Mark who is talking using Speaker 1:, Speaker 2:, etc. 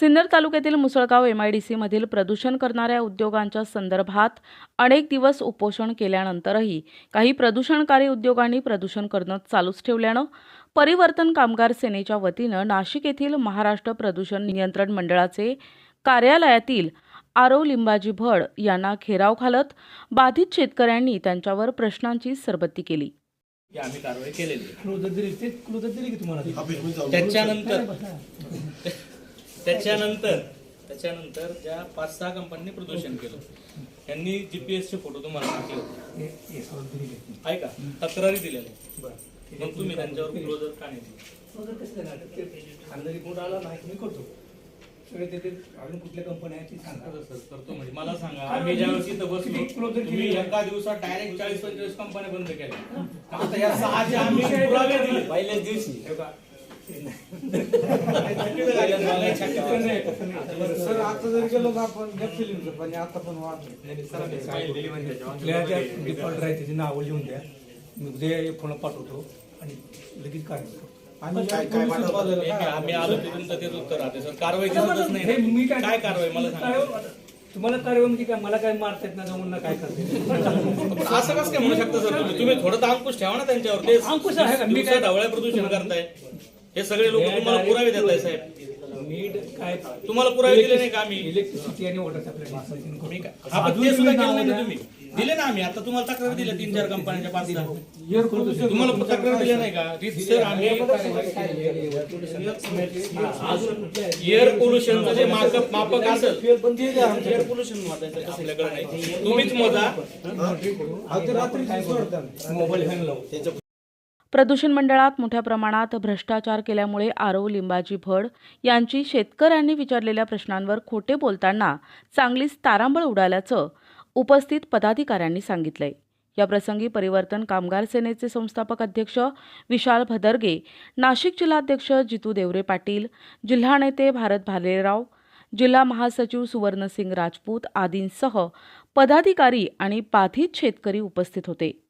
Speaker 1: सिन्नर तालुक्यातील मुसळगाव एमआयडीसीमधील प्रदूषण करणाऱ्या उद्योगांच्या संदर्भात अनेक दिवस उपोषण केल्यानंतरही काही प्रदूषणकारी उद्योगांनी प्रदूषण करणं चालूच ठेवल्यानं परिवर्तन कामगार सेनेच्या वतीनं नाशिक येथील महाराष्ट्र प्रदूषण नियंत्रण मंडळाचे कार्यालयातील आरव लिंबाजी भड यांना घेराव घालत बाधित शेतकऱ्यांनी त्यांच्यावर प्रश्नांची सरबत्ती केली.
Speaker 2: की आम्ही कारवाई केलेली? त्याच्यानंतर त्याच्यानंतर त्याच्यानंतर ज्या पाच सहा कंपन्यांनी प्रदूषण केलं त्यांनी जीपीएस चे फोटो तुम्हाला टाकले होते. ऐका तक्रारी दिलेल्या. मग तुम्ही त्यांच्यावर क्लोजर का नाही दिली?
Speaker 3: क्लोजर आला नाही मी करतो. सगळे ते अजून कुठल्या कंपन्या आहेत ती सांगा.
Speaker 2: सर, करतो म्हणजे. मला सांगा आम्ही ज्या इथं बसलो
Speaker 3: किती closer
Speaker 2: तुम्ही
Speaker 3: केली?
Speaker 2: एका दिवसात डायरेक्ट चाळीस पंचेचाळीस कंपन्या बंद केल्या. आता या सहाचे आम्ही पुरावे दिले.
Speaker 4: पहिल्याच दिवशी.
Speaker 5: सर आता जर गेलो ना आपण फिल्मचं पण आता पण वाद
Speaker 3: कुठल्या ज्या डिफॉल्टर आहे त्याची नावं लिहून द्या मी उद्या फोन पाठवतो आणि लगेच
Speaker 2: आम्ही आलो तिथून तर तेच उत्तर राहते सर कारवाई दिसतच नाही
Speaker 3: मी. काय
Speaker 2: कारवाई मला सांगा
Speaker 3: तुम्हाला कार्य म्हणजे काय मला काय मारतायत ना जाऊन ना काय करते
Speaker 2: असं कसं काय म्हणू शकता सर तुम्ही थोडं तर अंकुश ठेवा ना त्यांच्यावर ते
Speaker 3: अंकुश आहे का? मी काय-
Speaker 2: ढवळ्या प्रदूषण करताय हे सगळे लोक तुम्हाला पुरावे देत आहे साहेब.
Speaker 3: काय
Speaker 2: तुम्हाला पुरावे दिले नाही का आम्ही?
Speaker 3: इलेक्ट्रिसिटी आणि वॉटर सप्लाय
Speaker 2: हा, पण ते सुद्धा केलं नाही तुम्ही. दिले ना आम्ही. आता तुम्हाला तक्रार दिल्या तीन चार कंपन्यांच्या पाच सहा.
Speaker 5: एअर पोल्युशन
Speaker 2: तुम्हाला तक्रार दिल्या नाही का? सर आम्ही. एअर पोल्युशनचं जे मापक मापक असेल एअर पोल्युशन मोजायचं आपल्याकडे नाही. तुम्हीच मोजा.
Speaker 5: रात्री
Speaker 3: मोबाईल हँग लावू.
Speaker 1: प्रदूषण मंडळात मोठ्या प्रमाणात भ्रष्टाचार केल्यामुळे आरव लिंबाजी भड यांची शेतकऱ्यांनी विचारलेल्या प्रश्नांवर खोटे बोलताना चांगलीच तारांबळ उडाल्याचं उपस्थित पदाधिकाऱ्यांनी सांगितलंय. या प्रसंगी परिवर्तन कामगार सेनेचे संस्थापक अध्यक्ष विशाल भदर्गे नाशिक जिल्हाध्यक्ष जितू देवरे पाटील जिल्हा नेते भारत भालेराव जिल्हा महासचिव सुवर्णसिंग राजपूत आदींसह पदाधिकारी आणि बाधित शेतकरी उपस्थित होते.